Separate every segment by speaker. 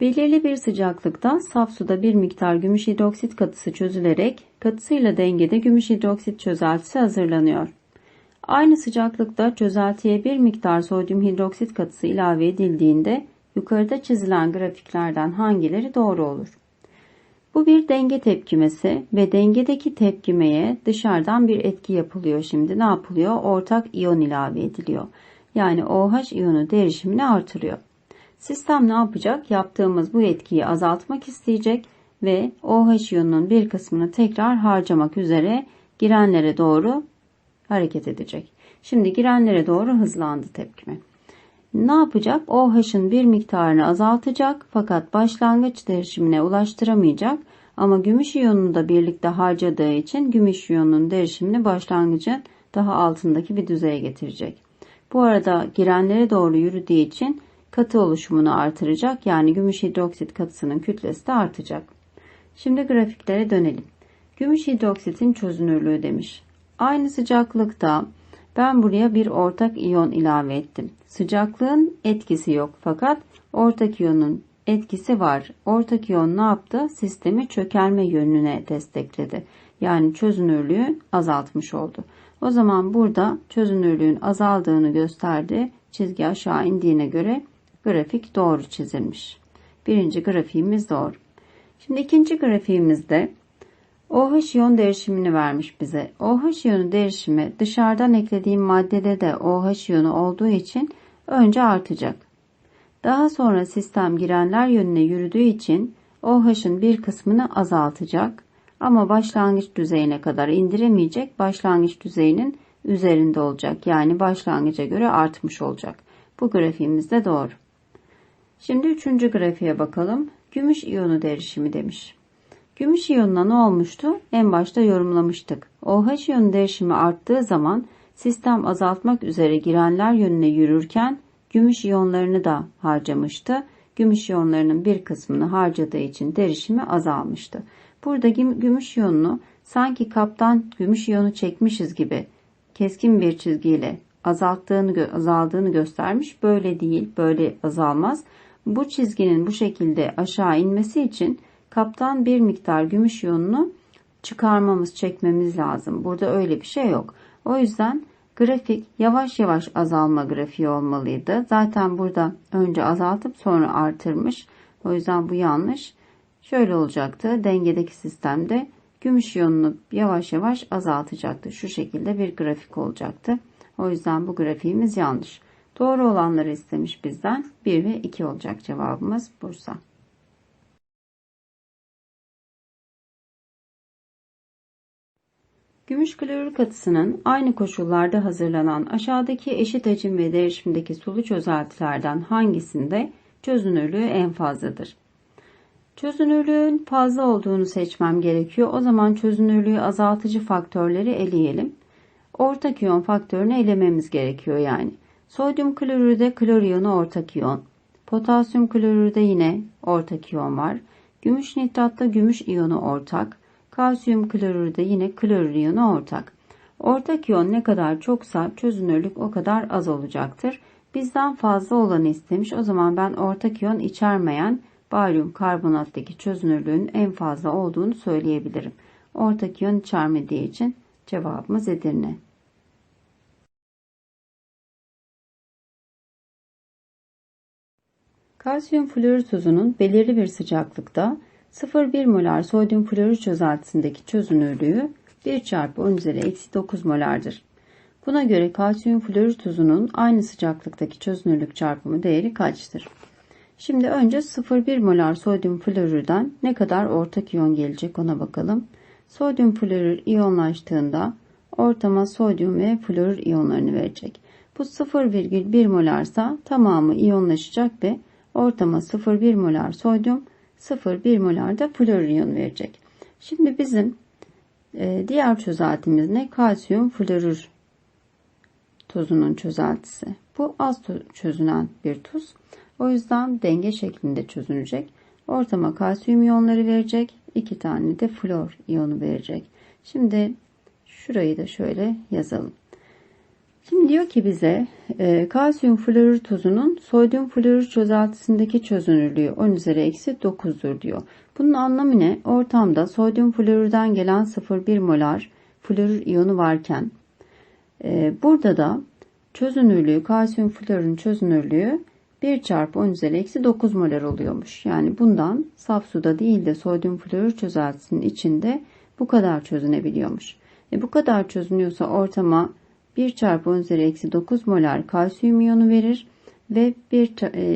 Speaker 1: Belirli bir sıcaklıkta saf suda bir miktar gümüş hidroksit katısı çözülerek katısıyla dengede gümüş hidroksit çözeltisi hazırlanıyor. Aynı sıcaklıkta çözeltiye bir miktar sodyum hidroksit katısı ilave edildiğinde yukarıda çizilen grafiklerden hangileri doğru olur? Bu bir denge tepkimesi ve dengedeki tepkimeye dışarıdan bir etki yapılıyor. Şimdi ne yapılıyor? Ortak iyon ilave ediliyor. Yani OH iyonu derişimini artırıyor. Sistem ne yapacak? Yaptığımız bu etkiyi azaltmak isteyecek ve OH iyonunun bir kısmını tekrar harcamak üzere girenlere doğru hareket edecek. Şimdi girenlere doğru hızlandı tepkime. Ne yapacak? OH'ın bir miktarını azaltacak fakat başlangıç derişimine ulaştıramayacak ama gümüş iyonunu da birlikte harcadığı için gümüş iyonunun derişimini başlangıcın daha altındaki bir düzeye getirecek. Bu arada girenlere doğru yürüdüğü için katı oluşumunu artıracak. Yani gümüş hidroksit katısının kütlesi de artacak. Şimdi grafiklere dönelim. Gümüş hidroksitin çözünürlüğü demiş. Aynı sıcaklıkta ben buraya bir ortak iyon ilave ettim. Sıcaklığın etkisi yok fakat ortak iyonun etkisi var. Ortak iyon ne yaptı? Sistemi çökelme yönüne destekledi. Yani çözünürlüğü azaltmış oldu. O zaman burada çözünürlüğün azaldığını gösterdi. Çizgi aşağı indiğine göre grafik doğru çizilmiş. Birinci grafiğimiz doğru. Şimdi ikinci grafiğimizde OH iyon derişimini vermiş bize. OH iyonu derişimi dışarıdan eklediğim maddede de OH iyonu olduğu için önce artacak. Daha sonra sistem girenler yönüne yürüdüğü için OH'ın bir kısmını azaltacak ama başlangıç düzeyine kadar indiremeyecek. Başlangıç düzeyinin üzerinde olacak. Yani başlangıca göre artmış olacak. Bu grafiğimiz de doğru. Şimdi üçüncü grafiğe bakalım. Gümüş iyonu derişimi demiş. Gümüş iyonuna ne olmuştu? En başta yorumlamıştık. OH iyonu derişimi arttığı zaman sistem azaltmak üzere girenler yönüne yürürken gümüş iyonlarını da harcamıştı. Gümüş iyonlarının bir kısmını harcadığı için derişimi azalmıştı. Burada gümüş iyonunu sanki kaptan gümüş iyonu çekmişiz gibi keskin bir çizgiyle azalttığını azaldığını göstermiş. Böyle değil, böyle azalmaz. Bu çizginin bu şekilde aşağı inmesi için kaptan bir miktar gümüş iyonunu çıkarmamız, çekmemiz lazım. Burada öyle bir şey yok. O yüzden grafik yavaş yavaş azalma grafiği olmalıydı. Zaten burada önce azaltıp sonra artırmış. O yüzden bu yanlış. Şöyle olacaktı. Dengedeki sistemde gümüş iyonunu yavaş yavaş azaltacaktı. Şu şekilde bir grafik olacaktı. O yüzden bu grafiğimiz yanlış. Doğru olanları istemiş bizden. 1 ve 2 olacak cevabımız Bursa. Gümüş klorür katısının aynı koşullarda hazırlanan aşağıdaki eşit hacim ve derişimdeki sulu çözeltilerden hangisinde çözünürlüğü en fazladır? Çözünürlüğün fazla olduğunu seçmem gerekiyor. O zaman çözünürlüğü azaltıcı faktörleri eleyelim. Ortak iyon faktörünü elememiz gerekiyor yani. Sodyum klorürde klor iyonu ortak iyon. Potasyum klorürde yine ortak iyon var. Gümüş nitratta gümüş iyonu ortak. Kalsiyum klorürde yine klorür iyonu ortak. Ortak iyon ne kadar çoksa çözünürlük o kadar az olacaktır. Bizden fazla olanı istemiş. O zaman ben ortak iyon içermeyen baryum karbonattaki çözünürlüğün en fazla olduğunu söyleyebilirim. Ortak iyon içermediği için cevabımız Edirne. Kalsiyum florür tuzunun belirli bir sıcaklıkta 0,1 molar sodyum florür çözeltisindeki çözünürlüğü 1 çarpı 10 üzeri eksi 9 molardır. Buna göre kalsiyum florür tuzunun aynı sıcaklıktaki çözünürlük çarpımı değeri kaçtır? Şimdi önce 0,1 molar sodyum florürden ne kadar ortak iyon gelecek ona bakalım. Sodyum florür iyonlaştığında ortama sodyum ve florür iyonlarını verecek. Bu 0,1 molarsa tamamı iyonlaşacak ve ortama 0,1 molar sodyum 0,1 molar da florür iyonu verecek. Şimdi bizim e, diğer çözeltimiz ne? Kalsiyum florür tuzunun çözeltisi. Bu az çözünen bir tuz. O yüzden denge şeklinde çözünecek. Ortama kalsiyum iyonları verecek. iki tane de flor iyonu verecek. Şimdi şurayı da şöyle yazalım. Şimdi diyor ki bize e, kalsiyum florür tuzunun sodyum florür çözeltisindeki çözünürlüğü 10 üzeri eksi 9'dur diyor. Bunun anlamı ne? Ortamda sodyum florürden gelen 0,1 molar florür iyonu varken e, burada da çözünürlüğü kalsiyum florürün çözünürlüğü 1 çarpı 10 üzeri eksi 9 molar oluyormuş. Yani bundan saf suda değil de sodyum florür çözeltisinin içinde bu kadar çözünebiliyormuş. E bu kadar çözünüyorsa ortama 1 çarpı 10 üzeri eksi 9 molar kalsiyum iyonu verir ve 1,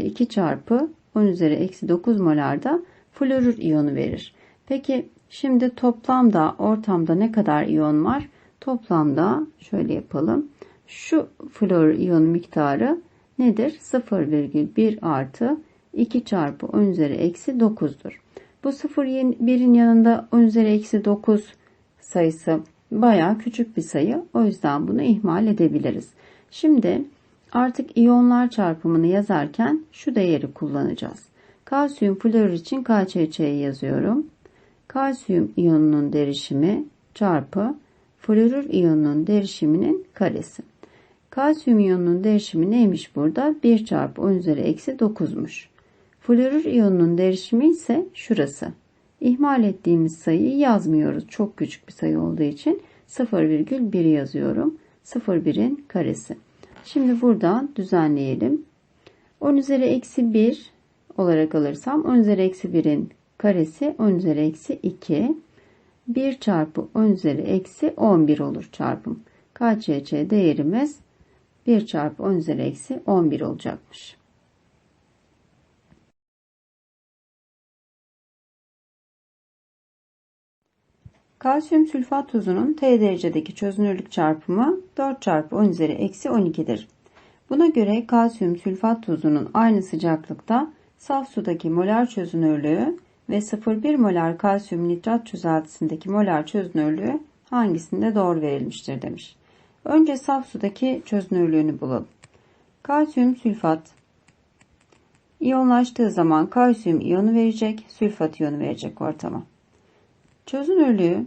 Speaker 1: 2 e, çarpı 10 üzeri eksi 9 molar da florür iyonu verir. Peki şimdi toplamda ortamda ne kadar iyon var? Toplamda şöyle yapalım. Şu flor iyon miktarı nedir? 0,1 artı 2 çarpı 10 üzeri eksi 9'dur. Bu 0,1'in yanında 10 üzeri eksi 9 sayısı baya küçük bir sayı. O yüzden bunu ihmal edebiliriz. Şimdi artık iyonlar çarpımını yazarken şu değeri kullanacağız. Kalsiyum florür için KÇÇ'yi yazıyorum. Kalsiyum iyonunun derişimi çarpı florür iyonunun derişiminin karesi. Kalsiyum iyonunun derişimi neymiş burada? 1 çarpı 10 üzeri eksi 9'muş. Florür iyonunun derişimi ise şurası. İhmal ettiğimiz sayıyı yazmıyoruz. Çok küçük bir sayı olduğu için 0,1 yazıyorum. 0,1'in karesi. Şimdi buradan düzenleyelim. 10 üzeri eksi 1 olarak alırsam 10 üzeri eksi 1'in karesi 10 üzeri eksi 2. 1 çarpı 10 üzeri eksi 11 olur çarpım. KÇÇ değerimiz 1 çarpı 10 üzeri eksi 11 olacakmış. Kalsiyum sülfat tuzunun T derecedeki çözünürlük çarpımı 4 çarpı 10 üzeri eksi 12'dir. Buna göre kalsiyum sülfat tuzunun aynı sıcaklıkta saf sudaki molar çözünürlüğü ve 0,1 molar kalsiyum nitrat çözeltisindeki molar çözünürlüğü hangisinde doğru verilmiştir demiş. Önce saf sudaki çözünürlüğünü bulalım. Kalsiyum sülfat iyonlaştığı zaman kalsiyum iyonu verecek, sülfat iyonu verecek ortama. Çözünürlüğü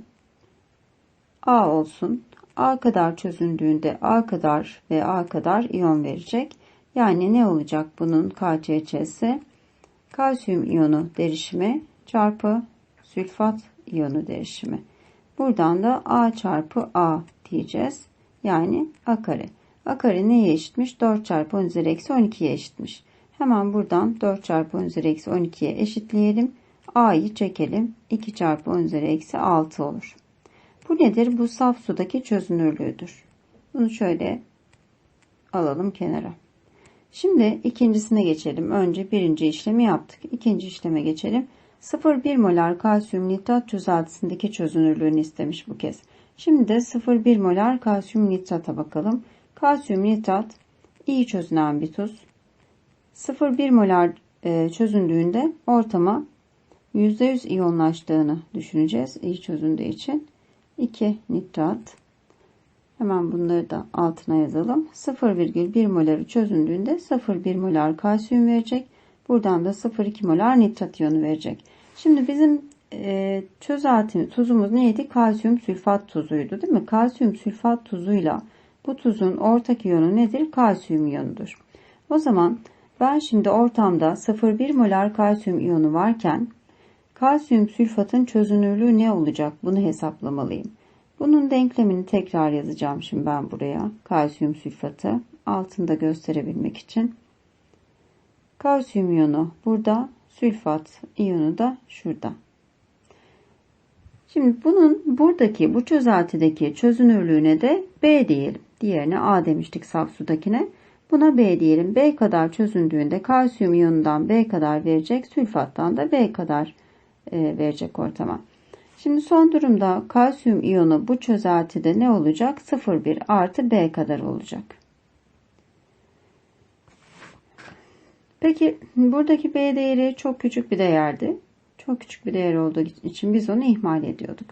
Speaker 1: A olsun. A kadar çözündüğünde A kadar ve A kadar iyon verecek. Yani ne olacak bunun KCC'si? Kalsiyum iyonu derişimi çarpı sülfat iyonu derişimi. Buradan da A çarpı A diyeceğiz. Yani A kare. A kare neye eşitmiş? 4 çarpı 10 üzeri eksi 12'ye eşitmiş. Hemen buradan 4 çarpı 10 üzeri eksi 12'ye eşitleyelim. A'yı çekelim. 2 çarpı 10 üzeri eksi 6 olur. Bu nedir? Bu saf sudaki çözünürlüğüdür. Bunu şöyle alalım kenara. Şimdi ikincisine geçelim. Önce birinci işlemi yaptık. İkinci işleme geçelim. 0,1 molar kalsiyum nitrat çözeltisindeki çözünürlüğünü istemiş bu kez. Şimdi de 0,1 molar kalsiyum nitrata bakalım. Kalsiyum nitrat iyi çözünen bir tuz. 0,1 molar e, çözündüğünde ortama %100 iyonlaştığını düşüneceğiz. İyi çözündüğü için. 2 nitrat. Hemen bunları da altına yazalım. 0,1 moları çözündüğünde 0,1 molar kalsiyum verecek. Buradan da 0,2 molar nitrat iyonu verecek. Şimdi bizim e, çözeltimiz tuzumuz neydi? Kalsiyum sülfat tuzuydu değil mi? Kalsiyum sülfat tuzuyla bu tuzun ortak iyonu nedir? Kalsiyum iyonudur. O zaman ben şimdi ortamda 0,1 molar kalsiyum iyonu varken Kalsiyum sülfatın çözünürlüğü ne olacak? Bunu hesaplamalıyım. Bunun denklemini tekrar yazacağım şimdi ben buraya. Kalsiyum sülfatı altında gösterebilmek için. Kalsiyum iyonu burada, sülfat iyonu da şurada. Şimdi bunun buradaki bu çözeltideki çözünürlüğüne de B diyelim. Diğerine A demiştik saf sudakine. Buna B diyelim. B kadar çözündüğünde kalsiyum iyonundan B kadar verecek, sülfattan da B kadar verecek ortama. Şimdi son durumda kalsiyum iyonu bu çözeltide ne olacak? 0,1 artı B kadar olacak. Peki buradaki B değeri çok küçük bir değerdi. Çok küçük bir değer olduğu için biz onu ihmal ediyorduk.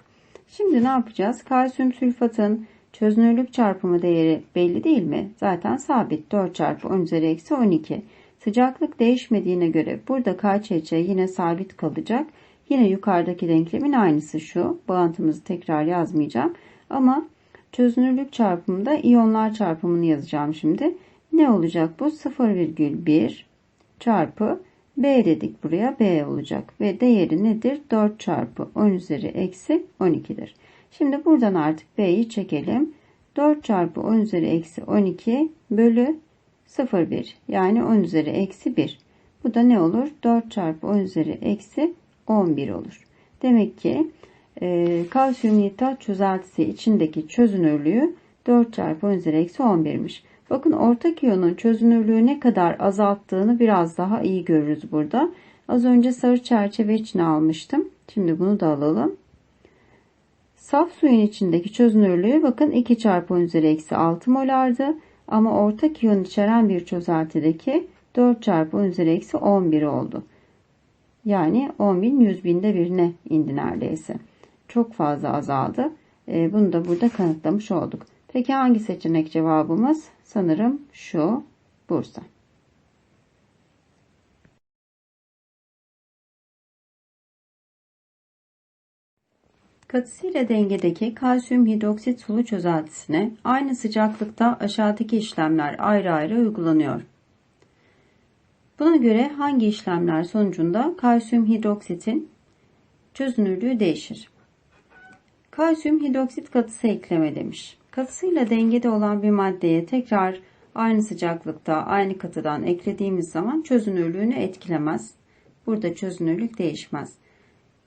Speaker 1: Şimdi ne yapacağız? Kalsiyum sülfatın çözünürlük çarpımı değeri belli değil mi? Zaten sabit 4 çarpı 10 üzeri eksi 12. Sıcaklık değişmediğine göre burada KÇC yine sabit kalacak. Yine yukarıdaki denklemin aynısı şu. Bağıntımızı tekrar yazmayacağım. Ama Çözünürlük çarpımında iyonlar çarpımını yazacağım şimdi. Ne olacak bu? 0,1 çarpı B dedik buraya B olacak. Ve değeri nedir? 4 çarpı 10 üzeri eksi 12'dir. Şimdi buradan artık B'yi çekelim. 4 çarpı 10 üzeri eksi 12 bölü 0,1 yani 10 üzeri eksi 1. Bu da ne olur? 4 çarpı 10 üzeri eksi 11 olur. Demek ki e, kalsiyum nitrat çözeltisi içindeki çözünürlüğü 4 çarpı 10 üzeri eksi 11'miş. Bakın ortak iyonun çözünürlüğü ne kadar azalttığını biraz daha iyi görürüz burada. Az önce sarı çerçeve için almıştım. Şimdi bunu da alalım. Saf suyun içindeki çözünürlüğü bakın 2 çarpı 10 üzeri eksi 6 molardı. Ama ortak iyon içeren bir çözeltideki 4 çarpı 10 üzeri eksi 11 oldu. Yani 10 bin 100 binde birine indi neredeyse. Çok fazla azaldı. E, bunu da burada kanıtlamış olduk. Peki hangi seçenek cevabımız? Sanırım şu Bursa. Katısıyla dengedeki kalsiyum hidroksit sulu çözeltisine aynı sıcaklıkta aşağıdaki işlemler ayrı ayrı uygulanıyor. Buna göre hangi işlemler sonucunda kalsiyum hidroksitin çözünürlüğü değişir? Kalsiyum hidroksit katısı ekleme demiş. Katısıyla dengede olan bir maddeye tekrar aynı sıcaklıkta aynı katıdan eklediğimiz zaman çözünürlüğünü etkilemez. Burada çözünürlük değişmez.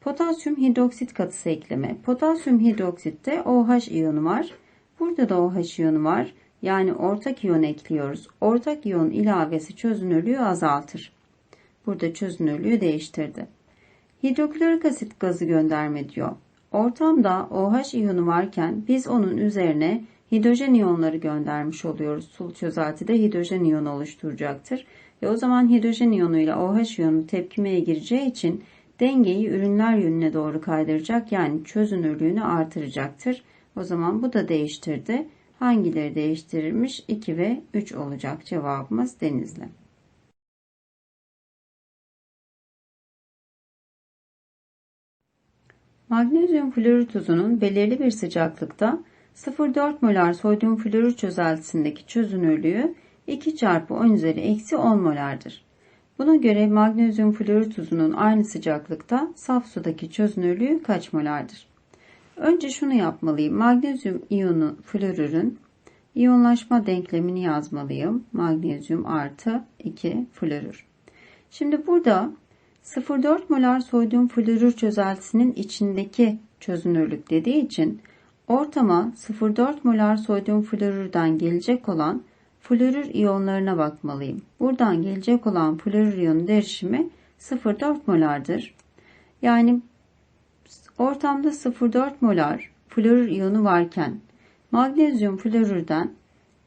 Speaker 1: Potasyum hidroksit katısı ekleme. Potasyum hidroksitte OH iyonu var. Burada da OH iyonu var. Yani ortak iyon ekliyoruz. Ortak iyon ilavesi çözünürlüğü azaltır. Burada çözünürlüğü değiştirdi. Hidroklorik asit gazı gönderme diyor. Ortamda OH iyonu varken biz onun üzerine hidrojen iyonları göndermiş oluyoruz. Sulu çözeltide hidrojen iyonu oluşturacaktır. Ve o zaman hidrojen iyonu ile OH iyonu tepkimeye gireceği için dengeyi ürünler yönüne doğru kaydıracak yani çözünürlüğünü artıracaktır. O zaman bu da değiştirdi. Hangileri değiştirilmiş? 2 ve 3 olacak cevabımız Denizli. Magnezyum florür tuzunun belirli bir sıcaklıkta 0,4 molar sodyum florür çözeltisindeki çözünürlüğü 2 çarpı 10 üzeri eksi 10 molardır. Buna göre magnezyum florür tuzunun aynı sıcaklıkta saf sudaki çözünürlüğü kaç molardır? Önce şunu yapmalıyım. Magnezyum iyonu florürün iyonlaşma denklemini yazmalıyım. Magnezyum artı 2 florür. Şimdi burada 0,4 molar sodyum florür çözeltisinin içindeki çözünürlük dediği için ortama 0,4 molar sodyum florürden gelecek olan florür iyonlarına bakmalıyım. Buradan gelecek olan florür iyonu derişimi 0,4 molardır. Yani ortamda 0,4 molar florür iyonu varken magnezyum florürden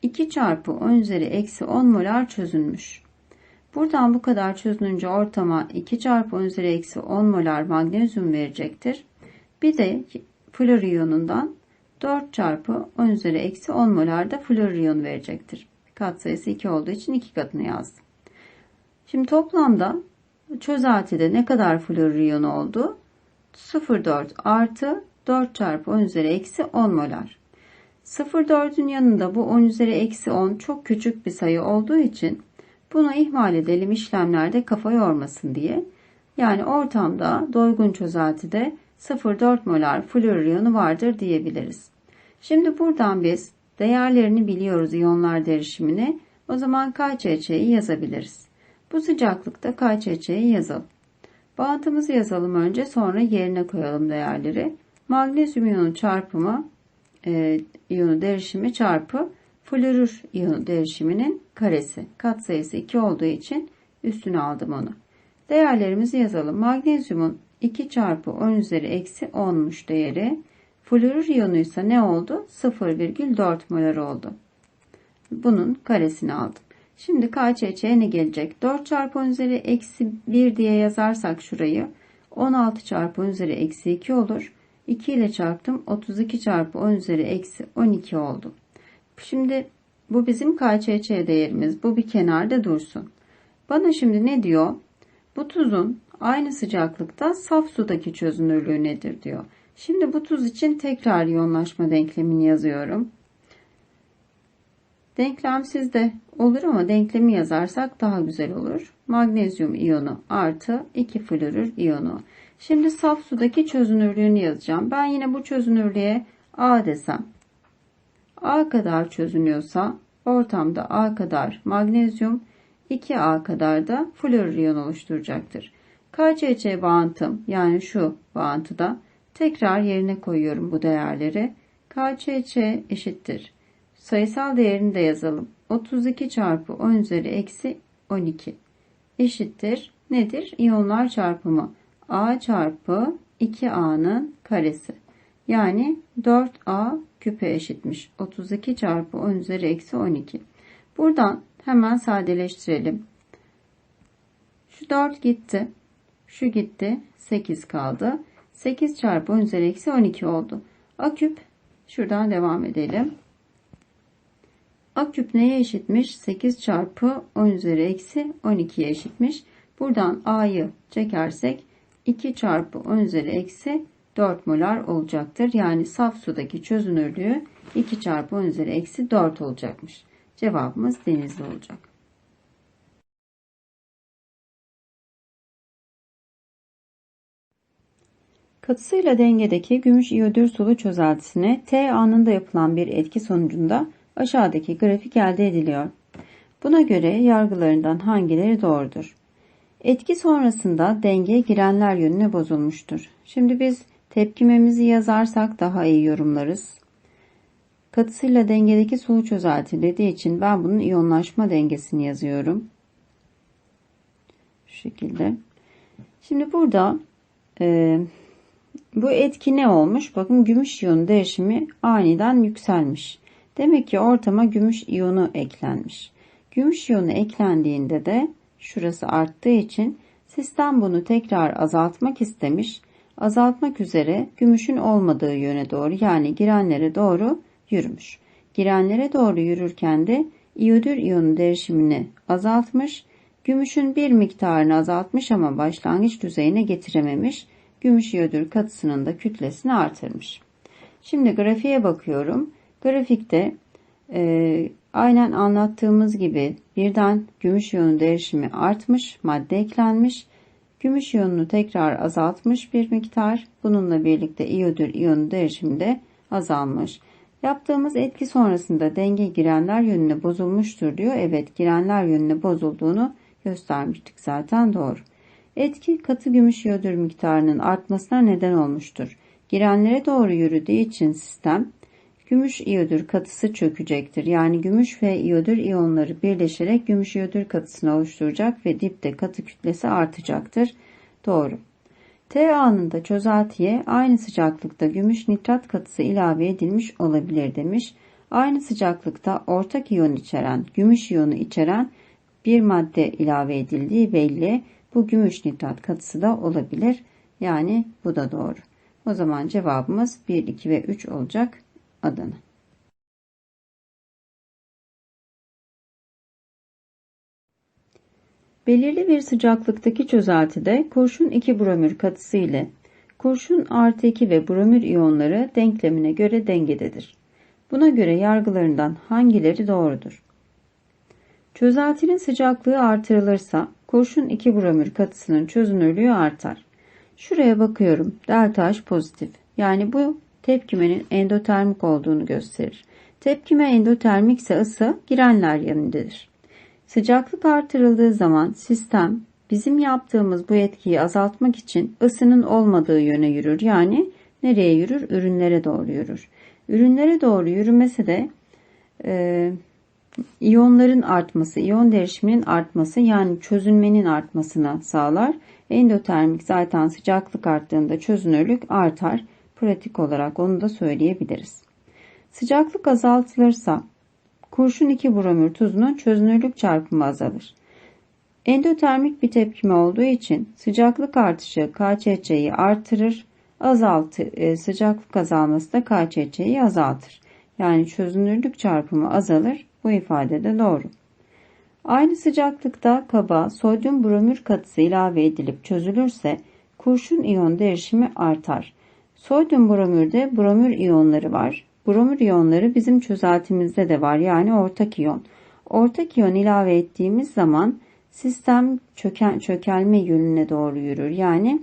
Speaker 1: 2 çarpı 10 üzeri eksi 10 molar çözünmüş. Buradan bu kadar çözününce ortama 2 çarpı 10 üzeri eksi 10 molar magnezyum verecektir. Bir de flor iyonundan 4 çarpı 10 üzeri eksi 10 molar da flor iyon verecektir. Katsayısı 2 olduğu için 2 katını yazdım. Şimdi toplamda çözeltide ne kadar flor iyonu oldu? 0,4 artı 4 çarpı 10 üzeri eksi 10 molar. 0,4'ün yanında bu 10 üzeri eksi 10 çok küçük bir sayı olduğu için bunu ihmal edelim işlemlerde kafa yormasın diye. Yani ortamda doygun çözeltide 0,4 molar flor iyonu vardır diyebiliriz. Şimdi buradan biz değerlerini biliyoruz iyonlar derişimini. O zaman KÇÇ'yi yazabiliriz. Bu sıcaklıkta KÇÇ'yi yazalım. Bağıntımızı yazalım önce sonra yerine koyalım değerleri. Magnezyum iyonu çarpımı e, iyonu derişimi çarpı florür iyonu derişiminin karesi. Katsayısı 2 olduğu için üstüne aldım onu. Değerlerimizi yazalım. Magnezyumun 2 çarpı 10 üzeri eksi 10'muş değeri. Florür iyonu ise ne oldu? 0,4 molar oldu. Bunun karesini aldım. Şimdi KÇÇ'ye ne gelecek? 4 çarpı 10 üzeri eksi 1 diye yazarsak şurayı 16 çarpı 10 üzeri eksi 2 olur. 2 ile çarptım. 32 çarpı 10 üzeri eksi 12 oldu. Şimdi bu bizim KÇÇ değerimiz. Bu bir kenarda dursun. Bana şimdi ne diyor? Bu tuzun aynı sıcaklıkta saf sudaki çözünürlüğü nedir diyor. Şimdi bu tuz için tekrar iyonlaşma denklemini yazıyorum. Denklem sizde olur ama denklemi yazarsak daha güzel olur. Magnezyum iyonu artı 2 florür iyonu. Şimdi saf sudaki çözünürlüğünü yazacağım. Ben yine bu çözünürlüğe A desem. A kadar çözünüyorsa ortamda A kadar magnezyum 2A kadar da florür iyon oluşturacaktır. KCC bağıntım yani şu bağıntıda tekrar yerine koyuyorum bu değerleri. KCC eşittir. Sayısal değerini de yazalım. 32 çarpı 10 üzeri eksi 12 eşittir. Nedir? İyonlar çarpımı. A çarpı 2A'nın karesi. Yani 4A küpe eşitmiş. 32 çarpı 10 üzeri eksi 12. Buradan hemen sadeleştirelim. Şu 4 gitti. Şu gitti. 8 kaldı. 8 çarpı 10 üzeri eksi 12 oldu. A küp şuradan devam edelim. A küp neye eşitmiş? 8 çarpı 10 üzeri eksi 12'ye eşitmiş. Buradan A'yı çekersek 2 çarpı 10 üzeri eksi 4 molar olacaktır. Yani saf sudaki çözünürlüğü 2 çarpı 10 üzeri eksi 4 olacakmış. Cevabımız denizli olacak. Katısıyla dengedeki gümüş iyodür sulu çözeltisine T anında yapılan bir etki sonucunda aşağıdaki grafik elde ediliyor. Buna göre yargılarından hangileri doğrudur? Etki sonrasında denge girenler yönüne bozulmuştur. Şimdi biz tepkimemizi yazarsak daha iyi yorumlarız. Katısıyla dengedeki sulu çözelti dediği için ben bunun iyonlaşma dengesini yazıyorum. Şu şekilde. Şimdi burada e, bu etki ne olmuş? Bakın gümüş iyonu değişimi aniden yükselmiş. Demek ki ortama gümüş iyonu eklenmiş. Gümüş iyonu eklendiğinde de şurası arttığı için sistem bunu tekrar azaltmak istemiş. Azaltmak üzere gümüşün olmadığı yöne doğru yani girenlere doğru yürümüş. Girenlere doğru yürürken de iyodür iyonu değişimini azaltmış. Gümüşün bir miktarını azaltmış ama başlangıç düzeyine getirememiş. Gümüş iyodür katısının da kütlesini artırmış. Şimdi grafiğe bakıyorum. Grafikte e, aynen anlattığımız gibi birden gümüş iyonu değişimi artmış, madde eklenmiş. Gümüş iyonunu tekrar azaltmış bir miktar. Bununla birlikte iyodür iyonu değişimi de azalmış. Yaptığımız etki sonrasında denge girenler yönüne bozulmuştur diyor. Evet girenler yönüne bozulduğunu göstermiştik zaten doğru. Etki katı gümüş iyodür miktarının artmasına neden olmuştur. Girenlere doğru yürüdüğü için sistem gümüş iyodür katısı çökecektir. Yani gümüş ve iyodür iyonları birleşerek gümüş iyodür katısını oluşturacak ve dipte katı kütlesi artacaktır. Doğru. T anında çözeltiye aynı sıcaklıkta gümüş nitrat katısı ilave edilmiş olabilir demiş. Aynı sıcaklıkta ortak iyon içeren, gümüş iyonu içeren bir madde ilave edildiği belli. Bu gümüş nitrat katısı da olabilir. Yani bu da doğru. O zaman cevabımız 1, 2 ve 3 olacak Adana. Belirli bir sıcaklıktaki çözeltide kurşun 2 bromür katısı ile kurşun artı 2 ve bromür iyonları denklemine göre dengededir. Buna göre yargılarından hangileri doğrudur? Çözeltinin sıcaklığı artırılırsa kurşun 2 bromür katısının çözünürlüğü artar. Şuraya bakıyorum. Delta H pozitif. Yani bu tepkimenin endotermik olduğunu gösterir. Tepkime endotermik ise ısı girenler yanındadır. Sıcaklık artırıldığı zaman sistem bizim yaptığımız bu etkiyi azaltmak için ısının olmadığı yöne yürür. Yani nereye yürür? Ürünlere doğru yürür. Ürünlere doğru yürümesi de e, iyonların artması, iyon derişiminin artması yani çözünmenin artmasına sağlar. Endotermik zaten sıcaklık arttığında çözünürlük artar. Pratik olarak onu da söyleyebiliriz. Sıcaklık azaltılırsa kurşun 2 bromür tuzunun çözünürlük çarpımı azalır. Endotermik bir tepkime olduğu için sıcaklık artışı KÇÇ'yi artırır, azaltı, e, sıcaklık azalması da KÇÇ'yi azaltır. Yani çözünürlük çarpımı azalır. Bu ifade de doğru. Aynı sıcaklıkta kaba sodyum bromür katısı ilave edilip çözülürse kurşun iyon derişimi artar. Sodyum bromürde bromür iyonları var. Bromür iyonları bizim çözeltimizde de var yani ortak iyon. Ortak iyon ilave ettiğimiz zaman sistem çöken, çökelme yönüne doğru yürür. Yani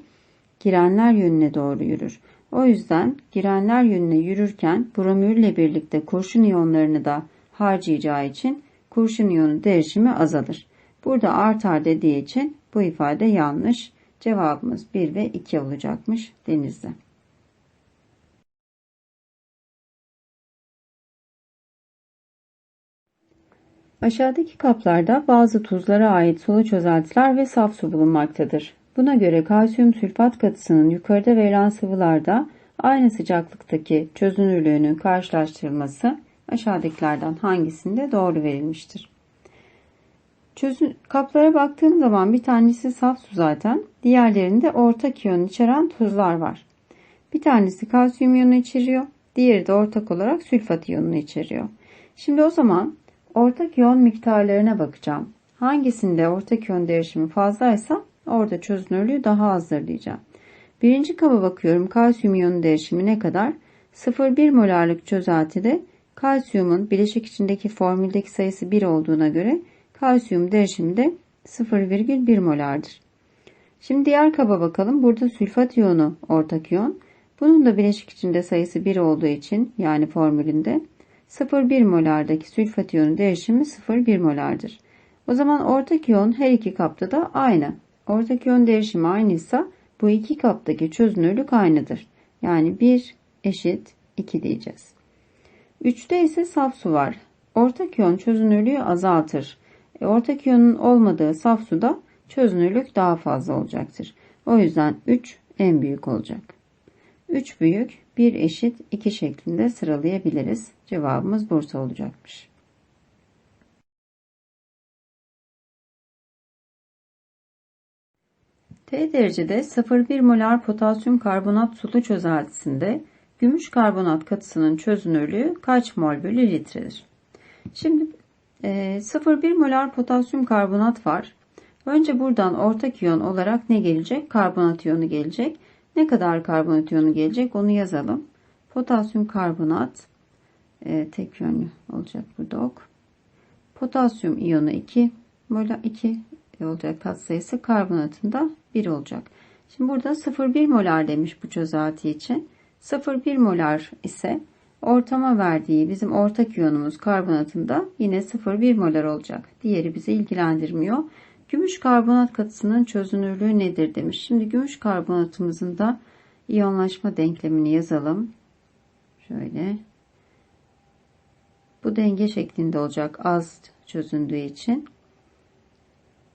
Speaker 1: girenler yönüne doğru yürür. O yüzden girenler yönüne yürürken bromürle birlikte kurşun iyonlarını da harcayacağı için kurşun iyonu derişimi azalır. Burada artar dediği için bu ifade yanlış. Cevabımız 1 ve 2 olacakmış denizde. Aşağıdaki kaplarda bazı tuzlara ait sulu çözeltiler ve saf su bulunmaktadır. Buna göre kalsiyum sülfat katısının yukarıda verilen sıvılarda aynı sıcaklıktaki çözünürlüğünün karşılaştırılması aşağıdakilerden hangisinde doğru verilmiştir? Çözün, kaplara baktığım zaman bir tanesi saf su zaten. Diğerlerinde ortak iyon içeren tuzlar var. Bir tanesi kalsiyum iyonu içeriyor. Diğeri de ortak olarak sülfat iyonunu içeriyor. Şimdi o zaman ortak iyon miktarlarına bakacağım. Hangisinde ortak iyon derişimi fazlaysa orada çözünürlüğü daha azdır diyeceğim. Birinci kaba bakıyorum. Kalsiyum iyonu derişimi ne kadar? 0,1 molarlık çözeltide kalsiyumun bileşik içindeki formüldeki sayısı 1 olduğuna göre kalsiyum derişimi de 0,1 molardır. Şimdi diğer kaba bakalım. Burada sülfat iyonu ortak iyon. Bunun da bileşik içinde sayısı 1 olduğu için yani formülünde 0,1 molardaki sülfat iyonu derişimi 0,1 molardır. O zaman ortak iyon her iki kapta da aynı. Ortak iyon derişimi aynıysa bu iki kaptaki çözünürlük aynıdır. Yani 1 eşit 2 diyeceğiz. 3'te ise saf su var. Ortak iyon çözünürlüğü azaltır. E, ortak iyonun olmadığı saf suda çözünürlük daha fazla olacaktır. O yüzden 3 en büyük olacak. 3 büyük, 1 eşit, 2 şeklinde sıralayabiliriz. Cevabımız Bursa olacakmış. T derecede 0,1 molar potasyum karbonat sulu çözeltisinde gümüş karbonat katısının çözünürlüğü kaç mol bölü litredir? Şimdi 0,1 e, molar potasyum karbonat var. Önce buradan ortak iyon olarak ne gelecek? Karbonat iyonu gelecek. Ne kadar karbonat iyonu gelecek onu yazalım. Potasyum karbonat e, tek yönlü olacak burada ok. Potasyum iyonu 2 molar 2 olacak kat sayısı karbonatında 1 olacak. Şimdi burada 0,1 molar demiş bu çözelti için. 0,1 molar ise ortama verdiği bizim ortak iyonumuz karbonatında yine 0,1 molar olacak. Diğeri bizi ilgilendirmiyor. Gümüş karbonat katısının çözünürlüğü nedir demiş. Şimdi gümüş karbonatımızın da iyonlaşma denklemini yazalım. Şöyle. Bu denge şeklinde olacak az çözündüğü için.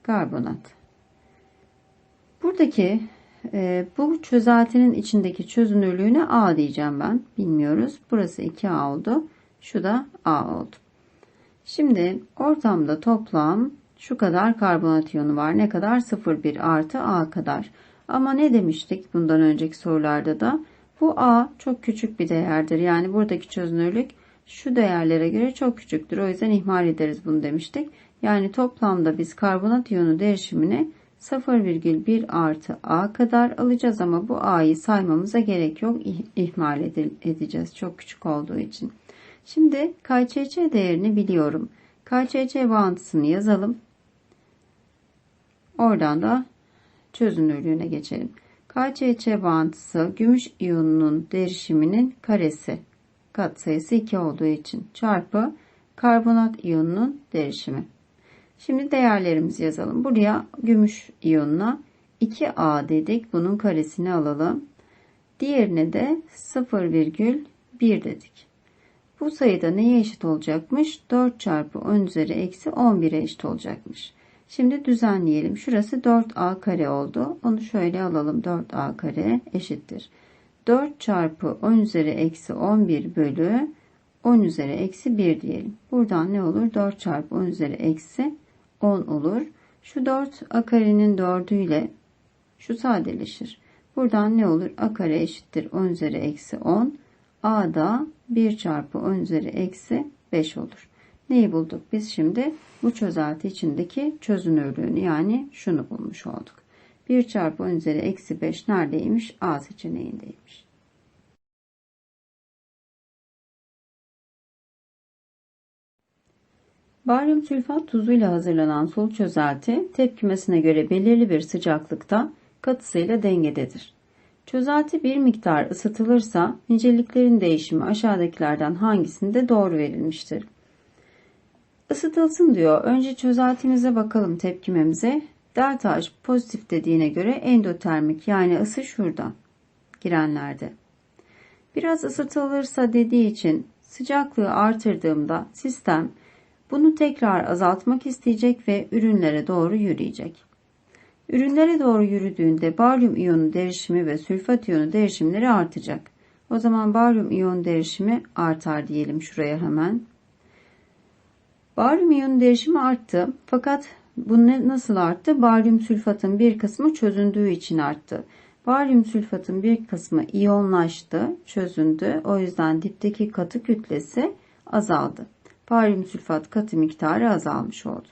Speaker 1: Karbonat. Buradaki e, bu çözeltinin içindeki çözünürlüğüne A diyeceğim ben. Bilmiyoruz. Burası 2A oldu. Şu da A oldu. Şimdi ortamda toplam şu kadar karbonat iyonu var. Ne kadar? 0,1 artı A kadar. Ama ne demiştik bundan önceki sorularda da? Bu A çok küçük bir değerdir. Yani buradaki çözünürlük şu değerlere göre çok küçüktür. O yüzden ihmal ederiz bunu demiştik. Yani toplamda biz karbonat iyonu derişimini 0,1 artı A kadar alacağız ama bu A'yı saymamıza gerek yok. İhmal edeceğiz çok küçük olduğu için. Şimdi KÇC değerini biliyorum. KÇC bağıntısını yazalım. Oradan da çözünürlüğüne geçelim. KÇC bağıntısı gümüş iyonunun derişiminin karesi katsayısı 2 olduğu için çarpı karbonat iyonunun derişimi. Şimdi değerlerimizi yazalım. Buraya gümüş iyonuna 2A dedik. Bunun karesini alalım. Diğerine de 0,1 dedik. Bu sayıda neye eşit olacakmış? 4 çarpı 10 üzeri eksi 11'e eşit olacakmış. Şimdi düzenleyelim. Şurası 4a kare oldu. Onu şöyle alalım. 4a kare eşittir. 4 çarpı 10 üzeri eksi 11 bölü 10 üzeri eksi 1 diyelim. Buradan ne olur? 4 çarpı 10 üzeri eksi 10 olur. Şu 4 a karenin 4'ü ile şu sadeleşir. Buradan ne olur? a kare eşittir 10 üzeri eksi 10. a da 1 çarpı 10 üzeri eksi 5 olur. Neyi bulduk? Biz şimdi bu çözelti içindeki çözünürlüğünü yani şunu bulmuş olduk. 1 çarpı 10 üzeri eksi 5 neredeymiş? A seçeneğindeymiş. Baryum sülfat tuzuyla hazırlanan sulu çözelti tepkimesine göre belirli bir sıcaklıkta katısıyla dengededir. Çözelti bir miktar ısıtılırsa niceliklerin değişimi aşağıdakilerden hangisinde doğru verilmiştir? Isıtılsın diyor. Önce çözeltimize bakalım tepkimemize. Delta H pozitif dediğine göre endotermik yani ısı şuradan girenlerde. Biraz ısıtılırsa dediği için sıcaklığı artırdığımda sistem bunu tekrar azaltmak isteyecek ve ürünlere doğru yürüyecek. Ürünlere doğru yürüdüğünde baryum iyonu derişimi ve sülfat iyonu derişimleri artacak. O zaman baryum iyon derişimi artar diyelim şuraya hemen. Baryum iyonu derişimi arttı fakat bu ne, nasıl arttı? Baryum sülfatın bir kısmı çözündüğü için arttı. Baryum sülfatın bir kısmı iyonlaştı, çözündü. O yüzden dipteki katı kütlesi azaldı. Baryum sülfat katı miktarı azalmış oldu.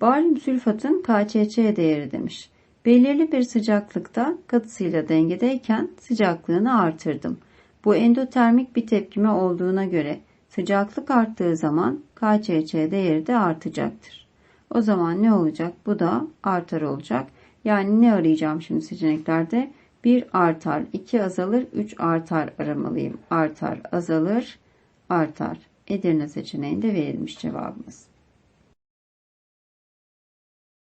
Speaker 1: Baryum sülfatın KÇÇ değeri demiş. Belirli bir sıcaklıkta katısıyla dengedeyken sıcaklığını artırdım. Bu endotermik bir tepkime olduğuna göre sıcaklık arttığı zaman KÇÇ değeri de artacaktır. O zaman ne olacak? Bu da artar olacak. Yani ne arayacağım şimdi seçeneklerde? 1 artar, 2 azalır, 3 artar aramalıyım. Artar, azalır, artar. Edirne seçeneğinde verilmiş cevabımız.